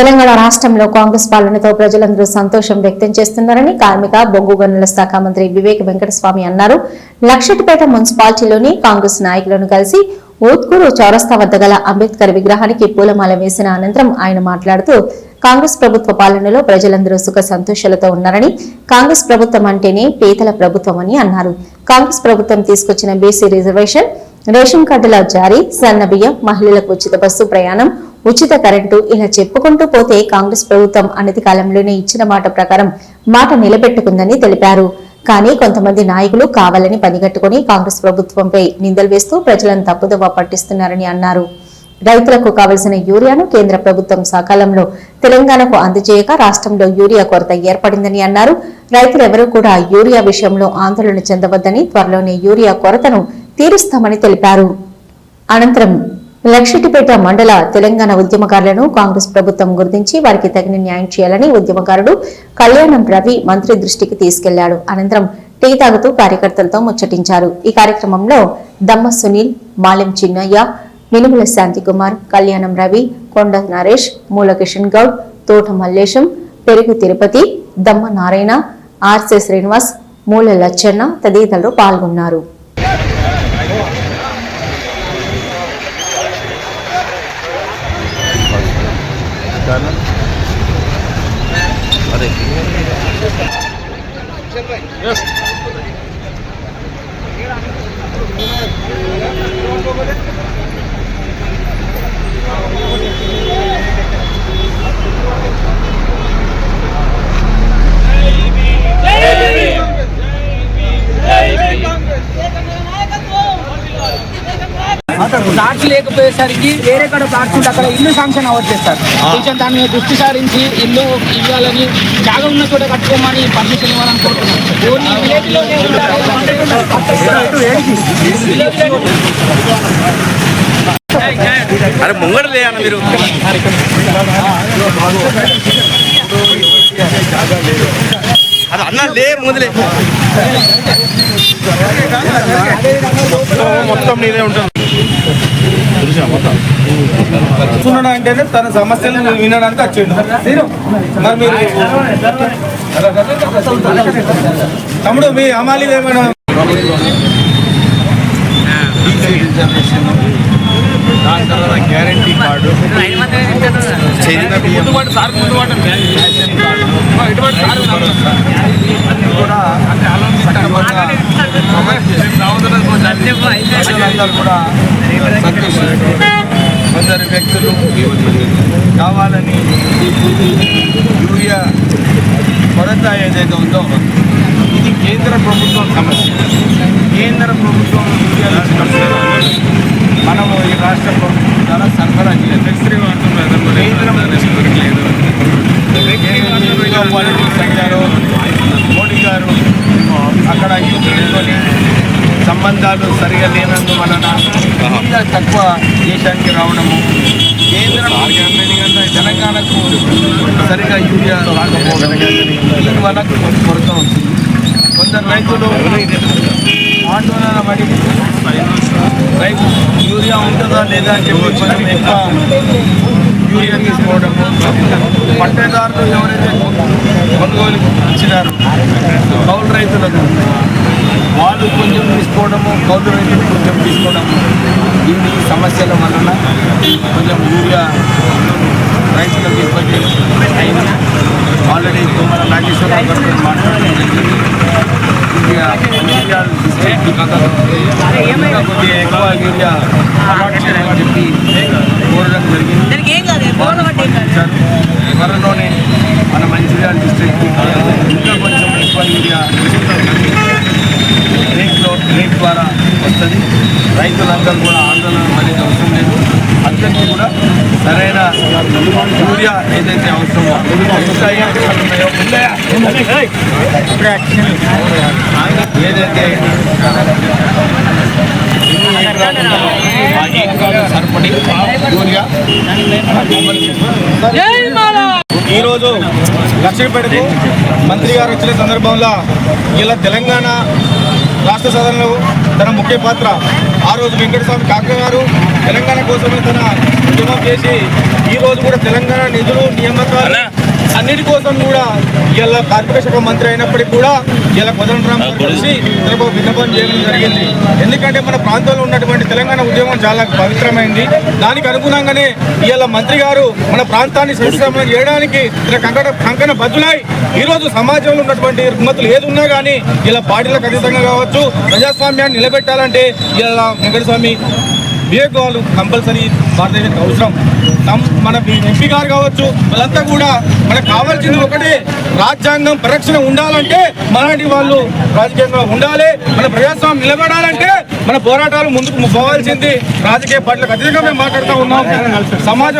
తెలంగాణ రాష్ట్రంలో కాంగ్రెస్ పాలనతో ప్రజలందరూ సంతోషం వ్యక్తం చేస్తున్నారని కార్మిక బొగ్గు గనుల శాఖ మంత్రి వివేక్ వెంకటస్వామి అన్నారు. లక్షటిపేట మున్సిపాలిటీలోని కాంగ్రెస్ నాయకులను కలిసి ఓత్కూరు చౌరస్తా వద్ద గల అంబేద్కర్ విగ్రహానికి పూలమాల వేసిన అనంతరం ఆయన మాట్లాడుతూ కాంగ్రెస్ ప్రభుత్వ పాలనలో ప్రజలందరూ సుఖ సంతోషాలతో ఉన్నారని కాంగ్రెస్ ప్రభుత్వం అంటేనే పేదల ప్రభుత్వం అని అన్నారు. కాంగ్రెస్ ప్రభుత్వం తీసుకొచ్చిన బీసీ రిజర్వేషన్ రేషన్ కార్డుల జారీ సన్న బియ్యం మహిళలకు ఉచిత బస్సు ప్రయాణం ఉచిత కరెంటు ఇలా చెప్పుకుంటూ పోతే కాంగ్రెస్ ప్రభుత్వం అనతి కాలంలోనే ఇచ్చిన మాట ప్రకారం మాట నిలబెట్టుకుందని తెలిపారు. కానీ కొంతమంది నాయకులు కావాలని పనిగట్టుకుని కాంగ్రెస్ ప్రభుత్వంపై నిందలు వేస్తూ ప్రజలను తప్పుదవ పట్టిస్తున్నారని అన్నారు. రైతులకు కావలసిన యూరియాను కేంద్ర ప్రభుత్వం సకాలంలో తెలంగాణకు అందజేయక రాష్ట్రంలో యూరియా కొరత ఏర్పడిందని అన్నారు. రైతులెవరూ కూడా యూరియా విషయంలో ఆందోళన చెందవద్దని త్వరలోనే యూరియా కొరతను తీరుస్తామని తెలిపారు. అనంతరం లక్షటిపేట మండల తెలంగాణ ఉద్యమకారులను కాంగ్రెస్ ప్రభుత్వం గుర్తించి వారికి తగిన న్యాయం చేయాలని ఉద్యమకారుడు కళ్యాణం రవి మంత్రి దృష్టికి తీసుకెళ్ళాడు. అనంతరం టీ తాగుతూ కార్యకర్తలతో ముచ్చటించారు. ఈ కార్యక్రమంలో దమ్మ సునీల్ మాలెం చిన్నయ్య మినుముల శాంతికుమార్ కళ్యాణం రవి కొండ నరేష్ మూల కిషన్ గౌడ్ తోట మల్లేశం పెరుగు తిరుపతి దమ్మ నారాయణ ఆర్సే శ్రీనివాస్ మూల లచ్చన్న తదితరులు పాల్గొన్నారు. കാരണം അതെ. ప్లాట్స్ లేకపోయేసరికి వేరే కాడ ప్లాట్స్ ఉంటే అక్కడ ఇల్లు శాంక్షన్ అవ్వట్లేదు సార్ కొంచెం దాని మీద దృష్టి సారించి ఇల్లు ఇవ్వాలని జాగా ఉన్న చోట కట్టుకోమని పర్మిషన్ ఇవ్వాలని కోరుతున్నాం. ఓన్లీ విలేజ్లోనే ఉండాలి. అరే ముంగడ లేయన్న మీరు. అది అన్న లే ముందులే. మొత్తం నీదే ఉంటుంది. చూడడం అంటేనే తన సమస్యలు వినడానికి వచ్చిండు. మరి మీరు తమ్ముడు మీ అమాలి ఏమైనా దాని తర్వాత గ్యారంటీ కార్డు చెందిన బియ్యం రేషన్ కార్డు అన్ని కూడా సక్రమంగా ప్రజలందరూ కూడా సంతోషిస్తున్నారు. కొందరు వ్యక్తులు కావాలని యూరియా కొరత ఏదైతే ఉందో ఇది కేంద్ర ప్రభుత్వం సమస్య కేంద్ర ప్రభుత్వం యూరియా మనము ఈ రాష్ట్ర ప్రభుత్వం ద్వారా సరఫరా చేయాలి సంబంధాలు సరిగా లేనందువలన యూరియా తక్కువ దేశానికి రావడము కేంద్రం తెలంగాణకు సరిగా యూరియా రాకపోవడం దీనివల్ల కొంచెం కొరత వస్తుంది కొందరు రైతులు ఆందోళన పడి రైతు యూరియా ఉంటుందా లేదా అని చెప్పి కొంచెం ఎక్కువ యూరియా తీసుకోవడము పట్టేదారులు ఎవరైతే కొనుగోలు ఇచ్చినారో కౌలు రైతులకు వాళ్ళు కొంచెం తీసుకోవడము కౌలు రైతులు కొంచెం తీసుకోవడము ఈ సమస్యల వలన కొంచెం యూరియా రైతులకు ఇబ్బంది అయింది ఆల్రెడీ తుమ్మల నాగేశ్వరరావు గారితో మాట్లాడడం జరిగింది. కొద్దిగా యూరియా డిస్ట్రిక్ట్ కొద్దిగా ఎక్కువ యూరియా చెప్పి కోరడం జరిగింది. స్పందించారు. త్వరలోనే మన మంచిర్యాల డిస్ట్రిక్ట్ ఇంకా కొంచెం ఎక్కువ యూరియా రేట్లో రేట్ ద్వారా వస్తుంది. రైతులందరూ కూడా ఆందోళన అనేది అవసరం లేదు. అందరికీ కూడా సరైన యూరియా ఏదైతే అవసరమో ఏదైతే సరిపడి యూరియా ఈరోజు లక్ష్మీపేటకు మంత్రి గారు వచ్చిన సందర్భంలో ఇలా తెలంగాణ రాష్ట్ర సాధనలో తన ముఖ్య పాత్ర. ఆ రోజు వెంకటస్వామి కాక గారు తెలంగాణ కోసమే తన ఉద్యమం చేసి ఈ రోజు కూడా తెలంగాణ నిధులు నియామకాలు అన్నిటి కోసం కూడా ఇలా కార్పొరేషన్ మంత్రి అయినప్పటికీ కూడా ఇలా కోదండరామ్ గారు కలిసి విన్నపం చేయడం జరిగింది. ఎందుకంటే మన ప్రాంతంలో ఉన్నటువంటి తెలంగాణ ఉద్యమం చాలా పవిత్రమైంది. దానికి అనుగుణంగానే ఇవాళ మంత్రి గారు మన ప్రాంతాన్ని సురక్షితం చేయడానికి కంకణ కంకణ బద్దులై ఈ రోజు సమాజంలో ఉన్నటువంటి రుగ్మతులు ఏది ఉన్నా కానీ ఇలా పార్టీలకు అతీతంగా కావచ్చు ప్రజాస్వామ్యాన్ని నిలబెట్టాలంటే ఇలా వెంకటస్వామి వివేక్ కంపల్సరీ భారతదేశానికి అవసరం. తమ్- మన ఎంపీ గారు కావచ్చు వాళ్ళంతా కూడా మనకు కావాల్సింది ఒకటే రాజ్యాంగం పరిరక్షణ ఉండాలంటే మనలాంటి వాళ్ళు రాజకీయంగా ఉండాలి మన ప్రజాస్వామ్యం నిలబడాలంటే మన పోరాటాలు ముందుకు పోవాల్సింది. రాజకీయ పార్టీలకు అధికంగా మేము మాట్లాడుతూ ఉన్నాం. సమాజం